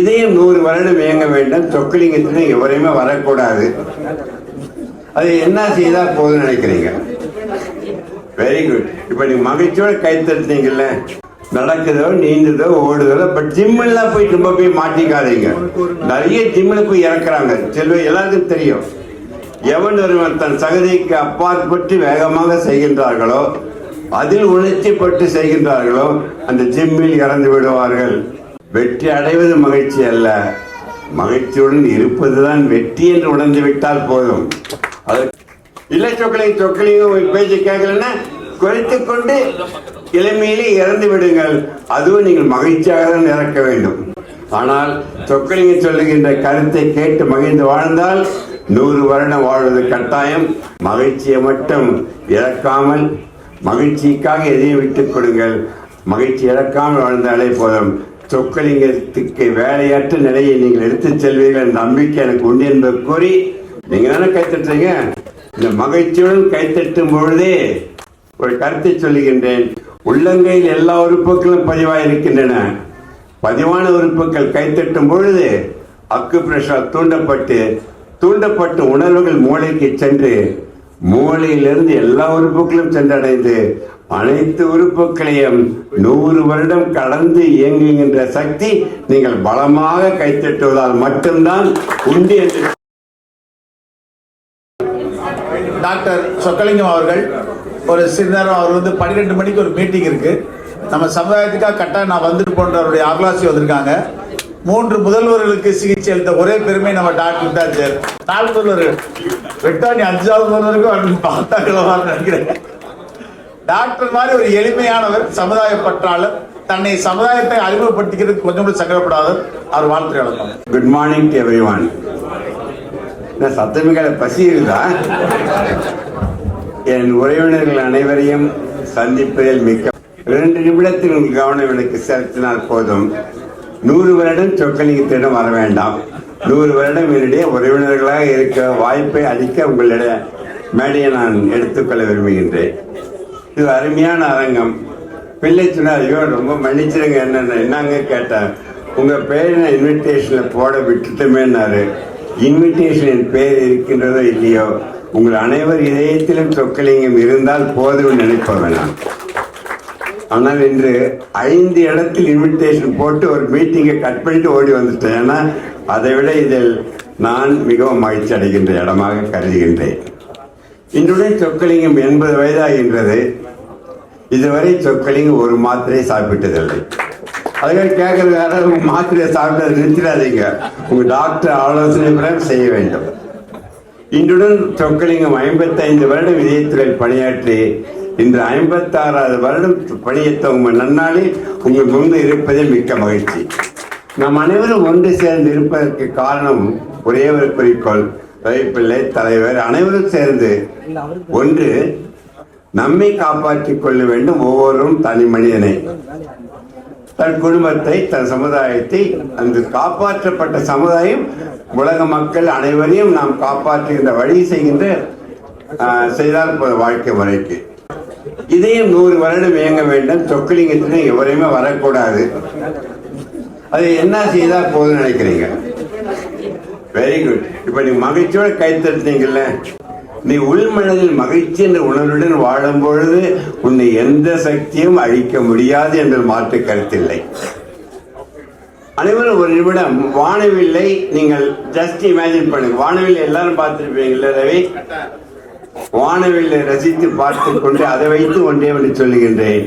இதையும் நூறு வருடம் இயங்க வேண்டும். சொக்கலிங்கத்திலும் எவரையுமே வரக்கூடாது. அது என்ன செய்தா போதும் நினைக்கிறீங்க? வெரி குட் இப்போ நீங்க மகிழ்ச்சியோட கை நடக்குதோ நீந்துதோ ஓடுதோ பட் ஜிம்மெல்லாம் போய் ரொம்ப போய் மாட்டிக்காதீங்க. நிறைய ஜிம்மில் போய் இறக்குறாங்க. செல்வ எல்லாருக்கும் தெரியும். எவன் ஒருவன் தன் சகதிக்கு அப்பாற்பட்டு வேகமாக செய்கின்றார்களோ அதில் உணர்ச்சிப்பட்டு செய்கின்றார்களோ அந்த ஜிம்மில் இறந்து விடுவார்கள். வெற்றி அடைவது மகிழ்ச்சி அல்ல. மகிழ்ச்சியுடன் இருப்பதுதான் வெற்றி என்று உணர்ந்து விட்டால் போதும். அது இல்லை சொக்கலையும் சொக்கலையும் பேச்சு கேட்கலன்னா குறைத்து கொண்டு இளமையிலே இறந்து விடுங்கள். அதுவும் நீங்கள் மகிழ்ச்சியாக தான் இறக்க வேண்டும். ஆனால் சொக்கலிங்க சொல்லுகின்ற கருத்தை கேட்டு மகிழ்ந்து வாழ்ந்தால் நூறு வருடம் வாழ்வது கட்டாயம். மகிழ்ச்சியை மட்டும் இழக்காமல் மகிழ்ச்சிக்காக எதையும் விட்டுக் கொடுங்கள். மகிழ்ச்சி இழக்காமல் வாழ்ந்தாலே போதும். சொக்கலிங்கத்துக்கு வேலையற்ற நிலையை நீங்கள் எடுத்துச் செல்வீர்கள் என்ற நம்பிக்கை எனக்கு உண்டு என்பதை கூறி நீங்க தானே கைத்தட்டுறீங்க இந்த மகிழ்ச்சியுடன் கைத்தட்டும் பொழுதே ஒரு கருத்தை சொல்லுகின்றேன். உள்ளங்கையில் எல்லா உறுப்புகளும் பதிவாயிருக்கின்றன பதிவான உறுப்புகள் கைத்தட்டும் பொழுது அக்கு பிரஷர் தூண்டப்பட்டு தூண்டப்பட்ட உணர்வுகள் மூளைக்கு சென்று மூளையிலிருந்து எல்லா உறுப்புகளும் சென்றடைந்து அனைத்து உறுப்புகளையும் நூறு வருடம் கடந்து இயங்குகின்ற சக்தி நீங்கள் பலமாக கைத்தட்டுவதால் மட்டும்தான் உண்டு என்று டாக்டர் சொக்கலிங்கம் அவர்கள் ஒரு சிறிதரம் அவர் வந்து பன்னிரெண்டு மணிக்கு ஒரு மீட்டிங் இருக்கு. நம்ம சமுதாயத்துக்காக கரெக்டாக நான் வந்துட்டு போன்றவருடைய ஆக்லாசி வந்திருக்காங்க. மூன்று முதல்வர்களுக்கு சிகிச்சை அளித்த ஒரே பெருமை நம்ம டாக்டர் தான் சார். நாலு முதல்வர்கள் வெட்டாணி அஞ்சாவது முதல்வருக்கும் அப்படின்னு நினைக்கிறேன். டாக்டர் மாதிரி ஒரு எளிமையானவர் சமுதாய பற்றாளர். தன்னை சமுதாயத்தை அறிமுகப்படுத்திக்கிறதுக்கு கொஞ்சம் கூட சங்கடப்படாதவர். அவர் வாழ்த்துறை good morning to everyone சத்தமிகளை பசி என் உறவினர்கள் அனைவரையும் சந்திப்பதில் மிக்க இரண்டு நிமிடத்தில் உங்கள் கவனம் எனக்கு செலுத்தினால் போதும். நூறு வருடம் சொக்கலிங்கத்திடம் வர வேண்டாம். நூறு வருடம் என்னுடைய உறவினர்களாக இருக்க வாய்ப்பை அளிக்க உங்களிட மேடையை நான் எடுத்துக்கொள்ள விரும்புகின்றேன். இது அருமையான அரங்கம். பிள்ளை சொன்னார் ஐயோ ரொம்ப மன்னிச்சிருங்க என்னென்ன. என்னங்க? கேட்டேன். உங்கள் பேர் நான் இன்விடேஷனில் போட விட்டுட்டோமேன்னாரு. இன்விடேஷன் பேர் இருக்கின்றதோ இல்லையோ உங்கள் அனைவர் இதயத்திலும் சொக்கலிங்கம் இருந்தால் போதும் நினைப்பவன் நான். ஆனால் இன்று ஐந்து இடத்தில் இன்விடேஷன் போட்டு ஒரு மீட்டிங்கை கட் பண்ணிட்டு ஓடி வந்துட்டேன். ஏன்னா அதை விட இதில் நான் மிகவும் மகிழ்ச்சி அடைகின்ற இடமாக கருதுகின்றேன். இன்றுடன் சொக்கலிங்கம் எண்பது வயதாகின்றது. இதுவரை சொக்கலிங்கம் ஒரு மாத்திரை சாப்பிட்டதில்லை. அதுக்காக கேட்கறது யாராவது உங்க மாத்திரையை சாப்பிட்டதை நிறுத்திடாதீங்க. உங்க டாக்டர் ஆலோசனை பிரகாரம் செய்ய வேண்டும். இன்றுடன் சொக்கலிங்கம் ஐம்பத்தைந்து வருடம் இதயத்துறையில் பணியாற்றி இன்று ஐம்பத்தாறாவது வருடம் பணியத்த உங்கள் நன்னாளில் உங்கள் முன்பு இருப்பதே மிக்க மகிழ்ச்சி. நாம் அனைவரும் ஒன்று சேர்ந்து இருப்பதற்கு காரணம் ஒரே ஒரு குறிக்கோள். ரவிப்பிள்ளை தலைவர் அனைவரும் சேர்ந்து ஒன்று நம்மை காப்பாற்றிக் கொள்ள வேண்டும் ஒவ்வொருவரும் தனி மனிதனை. தன் குடும்பத்தை தன் சமுதாயத்தை அந்த காப்பாற்றப்பட்ட சமுதாயம் உலக மக்கள் அனைவரையும் நாம் காப்பாற்றுகின்ற வழி செய்கின்ற செய்தால் வாழ்க்கை முறைக்கு. இதையும் நூறு வருடம் இயங்க வேண்டும். சொக்கலிங்கத்திலும் எவரையுமே வரக்கூடாது. அது என்ன செய்தால் போதும் நினைக்கிறீங்க? வெரி குட் இப்ப நீங்க மகிழ்ச்சியோட கை நீ உள்மனதில் மகிழ்ச்சி என்ற உணர்வுடன் வாழும் பொழுது உன்னை எந்த சக்தியும் அழிக்க முடியாது என்ற மாற்று கருத்தில்லை. அனைவரும் ஒரு நிமிடம் வானவில்லை நீங்கள் ஜஸ்ட் இமேஜின் பண்ணுங்க. வானவில்லை எல்லாரும் பார்த்திருப்பீங்கல்ல ரவி? வானவில்லை ரசித்து பார்த்து கொண்டு அதை வைத்து ஒன்றே ஒன்று சொல்லுகின்றேன்.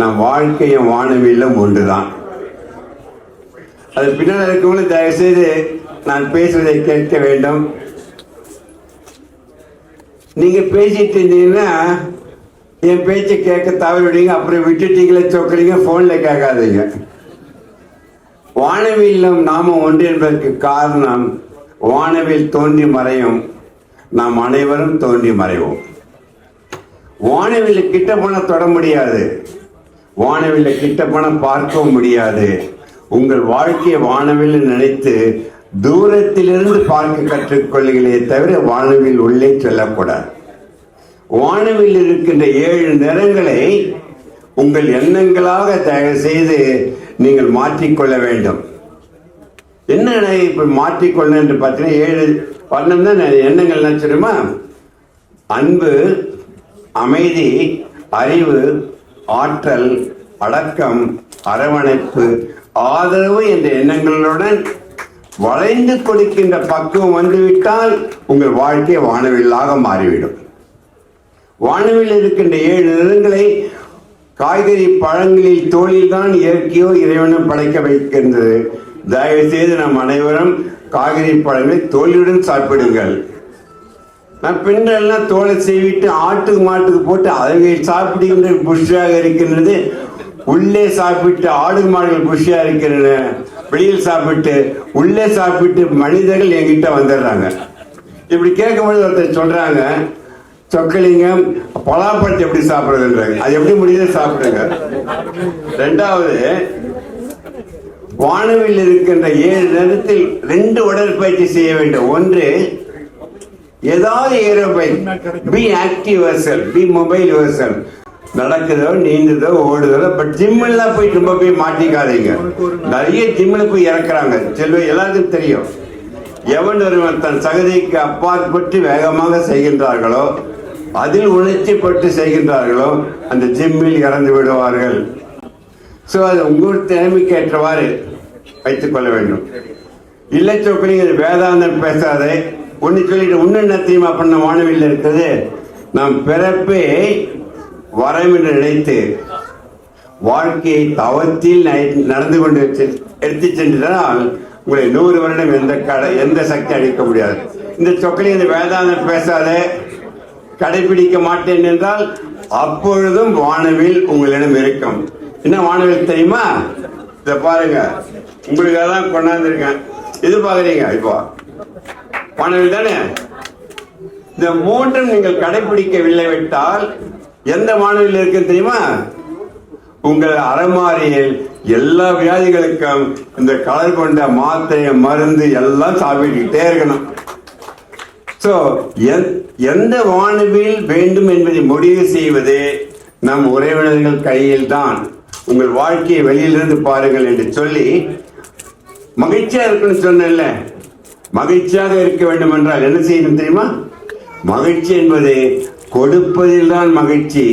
நம் வாழ்க்கையும் வானவில்லும் ஒன்றுதான். அது பின்னால் இருக்கவங்களும் தயவு செய்து நான் பேசுவதை கேட்க வேண்டும். நீங்க பேசிட்டு இருந்தீங்கன்னா என் பேச்சை கேட்க தவறிவிடுங்க அப்புறம் விட்டுட்டீங்களே சொக்கிறீங்க போன்ல கேட்காதீங்க. வானவியிலும் நாம ஒன்று என்பதற்கு காரணம் வானவில் தோன்றி மறையும் நாம் அனைவரும் தோன்றி மறைவோம். வானவில் கிட்ட போன தொட முடியாது. வானவில் கிட்ட போன பார்க்கவும் முடியாது. உங்கள் வாழ்க்கையை வானவில் நினைத்து தூரத்திலிருந்து பார்க்க கற்றுக்கொள்ளுகளே தவிர வானவில் உள்ளே சொல்லக்கூடாது. வானவில் இருக்கின்ற ஏழு நிறங்களை உங்கள் எண்ணங்களாக தயவு செய்து நீங்கள் மாற்றிக்கொள்ள வேண்டும். என்ன இப்ப மாற்றிக்கொள்ள என்று பார்த்தீங்கன்னா ஏழு வண்ணம் தான்? எண்ணங்கள் நினச்சிடுமா அன்பு அமைதி அறிவு ஆற்றல் அடக்கம் அரவணைப்பு ஆதரவு என்ற எண்ணங்களுடன் வளைந்து கொடுக்கின்ற பக்குவம் வந்துவிட்டால் உங்கள் வாழ்க்கை வானவில்லாக மாறிவிடும். வானவில் இருக்கின்ற ஏழு நிறங்களை காய்கறி பழங்களில் தோழில்தான் இயற்கையோ இறைவனும் படைக்க வைக்கின்றது. தயவு செய்து நம் அனைவரும் காய்கறி பழங்களை தோலியுடன் சாப்பிடுங்கள். நான் பெண்கள்லாம் தோலை செய்விட்டு ஆட்டுக்கு மாட்டுக்கு போட்டு அதை சாப்பிடுகின்ற புஷ்ஷாக இருக்கின்றது. உள்ளே சாப்பிட்டு ஆடு மாடுகள் புஷ்ஷாக இருக்கின்றன. வெளியில் சாப்பிட்டு உள்ளே சாப்பிட்டு மனிதர்கள் என்கிட்ட வந்துடுறாங்க. இப்படி கேட்கும்போது ஒருத்தர் சொல்றாங்க சொக்கலிங்கம் பலாப்பழத்தை எப்படி சாப்பிடுறதுன்றாங்க. அது எப்படி முடியுது சாப்பிடுங்க. ரெண்டாவது வானவில் இருக்கின்ற ஏழு நேரத்தில் ரெண்டு உடற்பயிற்சி செய்ய வேண்டும். ஒன்று ஏதாவது aerobic be active versus be mobile versus நடக்குதோ நீந்துதோ ஓடுதோ பட் ஜிம்மெல்லாம் போய் ரொம்ப போய் மாட்டிக்காதீங்க. நிறைய ஜிம்மில் போய் இறக்குறாங்க. செல்வ எல்லாத்துக்கும் தெரியும். எவன் ஒருவன் தன் சகதிக்கு அப்பாற்பட்டு வேகமாக செய்கின்றார்களோ அதில் உணர்ச்சிப்பட்டு செய்கின்றார்களோ அந்த ஜிம்மில் இறந்து விடுவார்கள். ஸோ அது உங்கள் திறமைக்கு ஏற்றவாறு வைத்துக் கொள்ள வேண்டும். இல்லை சொக்கலிங்க வேதாந்தம் பேசாதே. ஒன்று சொல்லிட்டு ஒன்று என்ன தெரியுமா பண்ண மாணவியில் இருக்குது நாம் பிறப்பே வரம் என்று நினைத்து வாழ்க்கையை தவத்தில் நை- நடந்து கொண்டு எடுத்து சென்றால் உங்களை நூறு வருடம் எந்த கடை எந்த சக்தி அளிக்க முடியாது. இந்த சொக்கலி இந்த வேதாந்தம் பேசாதே. கடைபிடிக்க மாட்டேன் என்றால் அப்பொழுதும் வானவில் உங்களிடம் இருக்கும். என்ன வானவில் தெரியுமா? இத பாருங்க. உங்களுக்காக தான் கொண்டாந்துருக்கேன். இது பாக்குறீங்க இப்போ. வானவில் தானே? இந்த மூன்றும் நீங்கள் கடைபிடிக்கவில்லை விட்டால் எந்த வானவில் இருக்கு தெரியுமா? உங்கள் அறமாரியில் எல்லா வியாதிகளுக்கும் இந்த கலர் கொண்ட மாத்திரை மருந்து எல்லாம் சாப்பிட்டுக்கிட்டே இருக்கணும். சோ எந்த வானவில் வேண்டும் என்பதை முடிவு செய்வது நம் உறவினர்கள் கையில் தான் உங்கள் வாழ்க்கையை வெளியிலிருந்து பாருங்கள் என்று சொல்லி மகிழ்ச்சியா இருக்குன்னு சொன்னேன்ல. மகிழ்ச்சியாக இருக்க வேண்டும் என்றால் என்ன செய்யணும் தெரியுமா? மகிழ்ச்சி என்பது கொடுப்பதில் தான் மகிழ்ச்சி.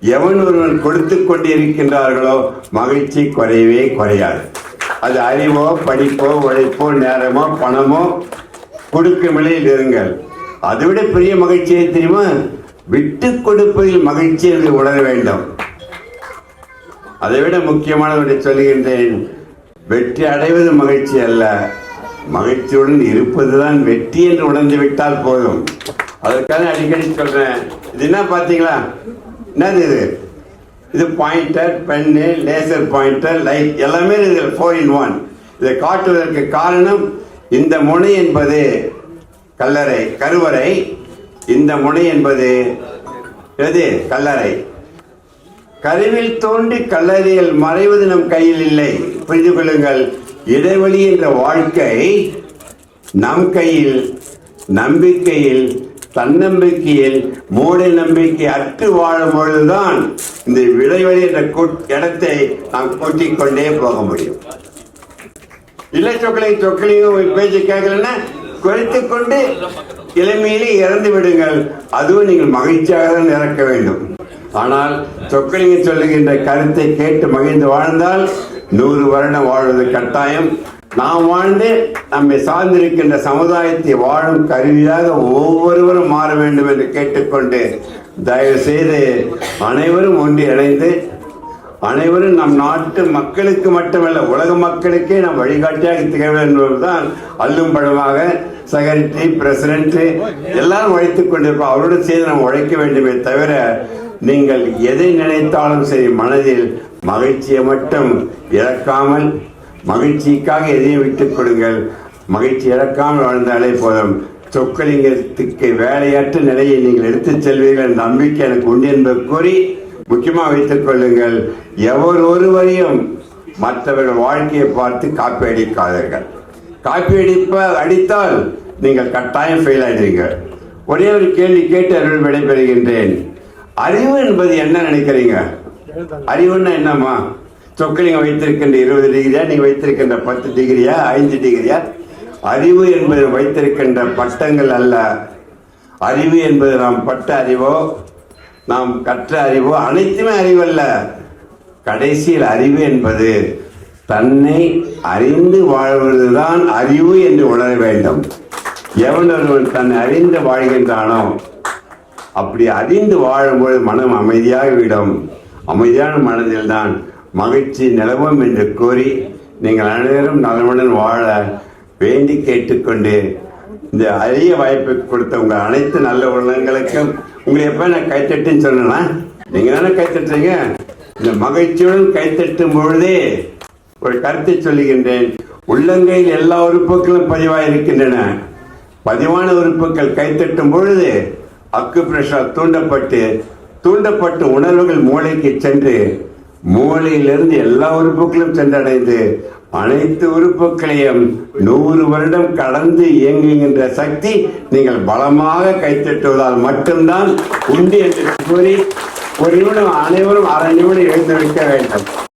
எவன் ஒருவன் கொடுத்து கொண்டு இருக்கின்றார்களோ மகிழ்ச்சி குறையவே குறையாது. அது அறிவோ படிப்போ உழைப்போ நேரமோ பணமோ கொடுக்கும் நிலையில் இருங்கள். அதைவிட பெரிய மகிழ்ச்சியை தெரியுமா? விட்டு கொடுப்பதில் மகிழ்ச்சி என்று உணர வேண்டும். அதைவிட முக்கியமானவற்றை சொல்லுகின்றேன். வெற்றி அடைவது மகிழ்ச்சி அல்ல. மகிழ்ச்சியுடன் இருப்பதுதான் வெற்றி என்று உணர்ந்து விட்டால் போதும். அதற்காக அடிக்கடி சொல்கிறேன் இது என்ன பார்த்தீங்களா? என்னது இது? இது pointer pen laser pointer light எல்லாமே இது ஃபோர் இன் ஒன் இதை காட்டுவதற்கு காரணம் இந்த முனை என்பது கல்லறை கருவறை. இந்த முனை என்பது எது? கல்லறை. கருவில் தோன்றி கல்லறையில் மறைவது நம் கையில் இல்லை. புரிந்து கொள்ளுங்கள். இடைவெளி என்ற வாழ்க்கை நம் கையில் நம்பிக்கையில் தன்னம்பிக்கையில் மூட நம்பிக்கை அற்று வாழும் பொழுதுதான் இந்த விளைவெளி என்ற இடத்தை நாம் கூட்டிக் கொண்டே போக முடியும். இல்லை சொக்கலை சொக்கலையும் பேச்சு கேட்கலன்னா குறைத்து கொண்டு இளமையிலே இறந்து விடுங்கள். அதுவும் நீங்கள் மகிழ்ச்சியாக தான் இறக்க வேண்டும். ஆனால் சொக்கலிங்க சொல்லுகின்ற கருத்தை கேட்டு மகிழ்ந்து வாழ்ந்தால் நூறு வருடம் வாழ்வது கட்டாயம். நாம் வாழ்ந்து நம்மை சார்ந்திருக்கின்ற சமுதாயத்தை வாழும் கருவியாக ஒவ்வொருவரும் மாற வேண்டும் என்று கேட்டுக்கொண்டு தயவு செய்து அனைவரும் ஒன்று இணைந்து அனைவரும் நம் நாட்டு மக்களுக்கு மட்டுமல்ல உலக மக்களுக்கே நாம் வழிகாட்டியாக திகழ என்பதுதான் அல்லும் பழமாக செக்ரட்டரி பிரசிடென்ட் எல்லாரும் உழைத்துக் கொண்டிருப்போம். அவரோடு சேர்ந்து நாம் உழைக்க வேண்டுமே தவிர நீங்கள் எதை நினைத்தாலும் சரி மனதில் மகிழ்ச்சியை மட்டும் இழக்காமல் மகிழ்ச்சிக்காக எதையும் விட்டுக் கொடுங்கள். மகிழ்ச்சி இழக்காமல் வாழ்ந்தாலே போதும். சொக்கலிங்கத்துக்கு வேலையற்ற நிலையை நீங்கள் எடுத்துச் செல்வீர்கள் என்ற நம்பிக்கை எனக்கு உண்டு என்பது கூறி முக்கியமாக வைத்துக் கொள்ளுங்கள். எவர் ஒருவரையும் மற்றவர்கள் வாழ்க்கையை பார்த்து காப்பி அடிக்காதீர்கள் காப்பி அடிப்ப அடித்தால் நீங்கள் கட்டாயம் ஃபெயில் ஆயிடுவீங்க. ஒரே ஒரு கேள்வி கேட்டு அருள் விடைபெறுகின்றேன். அறிவு என்பது என்ன நினைக்கிறீங்க? அறிவுன்னா என்னம்மா? சொக்கலிங்க வைத்திருக்கின்ற இருபது டிகிரியா நீங்கள் வைத்திருக்கின்ற பத்து டிகிரியா ஐந்து டிகிரியா? அறிவு என்பது வைத்திருக்கின்ற பட்டங்கள் அல்ல. அறிவு என்பது நாம் பட்ட அறிவோ நாம் கற்ற அறிவோ அனைத்துமே அறிவல்ல கடைசியில் அறிவு என்பது தன்னை அறிந்து வாழ்வதுதான் அறிவு என்று உணர வேண்டும். எவன் ஒருவன் தன்னை அறிந்து வாழ்கின்றானோ அப்படி அறிந்து வாழும்பொழுது மனம் அமைதியாகிவிடும். அமைதியான மனதில் தான் மகிழ்ச்சி நிலவும் என்று கூறி நீங்கள் அனைவரும் நலமுடன் வாழ வேண்டி கேட்டுக்கொண்டு இந்த அரிய வாய்ப்பை கொடுத்த உங்கள் அனைத்து நல்ல உள்ளங்களுக்கும் உங்களை எப்போ நான் கைத்தட்டுன்னு சொன்னேன்னா நீங்கள் தானே கைத்தட்டுறீங்க? இந்த மகிழ்ச்சியுடன் கைத்தட்டும் பொழுதே ஒரு கருத்தை சொல்லுகின்றேன். உள்ளங்கையில் எல்லா உறுப்புகளும் பதிவாக இருக்கின்றன. பதிவான உறுப்புகள் கைத்தட்டும் பொழுது அக்கு பிரஷா தூண்டப்பட்டு தூண்டப்பட்ட உணர்வுகள் மூளைக்கு சென்று மூளையிலிருந்து எல்லா உறுப்புகளும் சென்றடைந்து அனைத்து உறுப்புகளையும் நூறு வருடம் கடந்து இயங்குகின்ற சக்தி நீங்கள் பலமாக கைத்தட்டுவதால் மட்டும்தான் உண்டு என்று கூறி ஒரு நிமிடம் அனைவரும் அரை நிமிடம் எழுந்து வைக்க வேண்டும்.